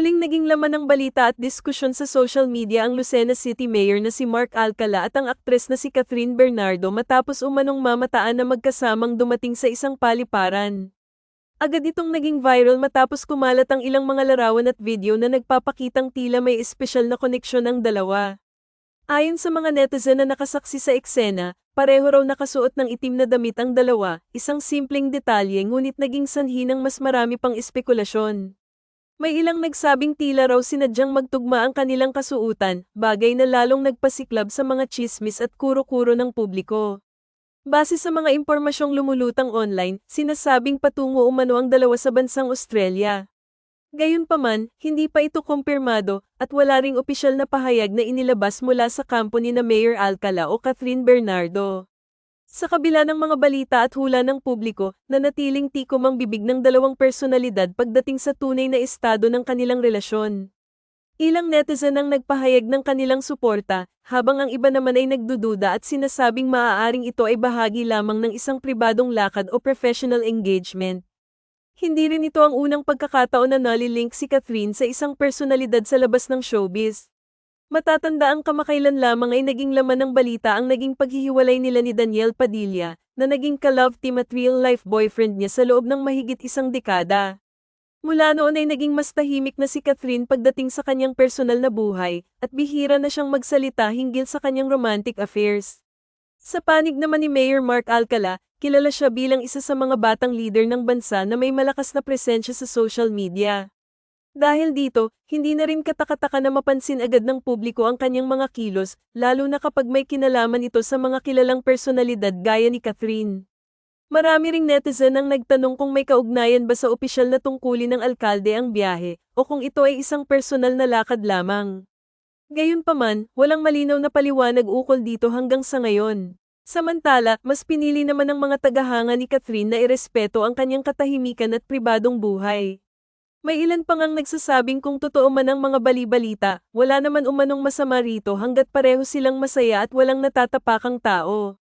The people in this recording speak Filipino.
Muling naging laman ng balita at diskusyon sa social media ang Lucena City Mayor na si Mark Alcala at ang aktres na si Catherine Bernardo matapos umanong mamataan na magkasamang dumating sa isang paliparan. Agad itong naging viral matapos kumalat ang ilang mga larawan at video na nagpapakitang tila may espesyal na koneksyon ang dalawa. Ayon sa mga netizen na nakasaksi sa eksena, pareho raw nakasuot ng itim na damit ang dalawa, isang simpleng detalye ngunit naging sanhi ng mas marami pang espekulasyon. May ilang nagsabing tila raw sinadyang magtugma ang kanilang kasuutan, bagay na lalong nagpasiklab sa mga chismis at kuro-kuro ng publiko. Base sa mga impormasyong lumulutang online, sinasabing patungo umano ang dalawa sa bansang Australia. Gayunpaman, hindi pa ito kumpirmado at wala ring opisyal na pahayag na inilabas mula sa kampo ni na Mayor Alcala o Catherine Bernardo. Sa kabila ng mga balita at hula ng publiko, nanatiling tikom ang bibig ng dalawang personalidad pagdating sa tunay na estado ng kanilang relasyon. Ilang netizen ang nagpahayag ng kanilang suporta, habang ang iba naman ay nagdududa at sinasabing maaaring ito ay bahagi lamang ng isang pribadong lakad o professional engagement. Hindi rin ito ang unang pagkakataon na nalilink si Catherine sa isang personalidad sa labas ng showbiz. Matatanda ang kamakailan lamang ay naging laman ng balita ang naging paghihiwalay nila ni Daniel Padilla, na naging ka-love team at real-life boyfriend niya sa loob ng mahigit isang dekada. Mula noon ay naging mas tahimik na si Catherine pagdating sa kanyang personal na buhay, at bihira na siyang magsalita hinggil sa kanyang romantic affairs. Sa panig naman ni Mayor Mark Alcala, kilala siya bilang isa sa mga batang leader ng bansa na may malakas na presensya sa social media. Dahil dito, hindi na rin katakataka na mapansin agad ng publiko ang kanyang mga kilos, lalo na kapag may kinalaman ito sa mga kilalang personalidad gaya ni Catherine. Marami ring netizen ang nagtanong kung may kaugnayan ba sa opisyal na tungkulin ng alkalde ang biyahe, o kung ito ay isang personal na lakad lamang. Gayunpaman, walang malinaw na paliwanag ukol dito hanggang sa ngayon. Samantala, mas pinili naman ng mga tagahanga ni Catherine na irespeto ang kanyang katahimikan at pribadong buhay. May ilan pang ang nagsasabing kung totoo man ang mga bali-balita, wala naman umanong masama rito hanggat pareho silang masaya at walang natatapakang tao.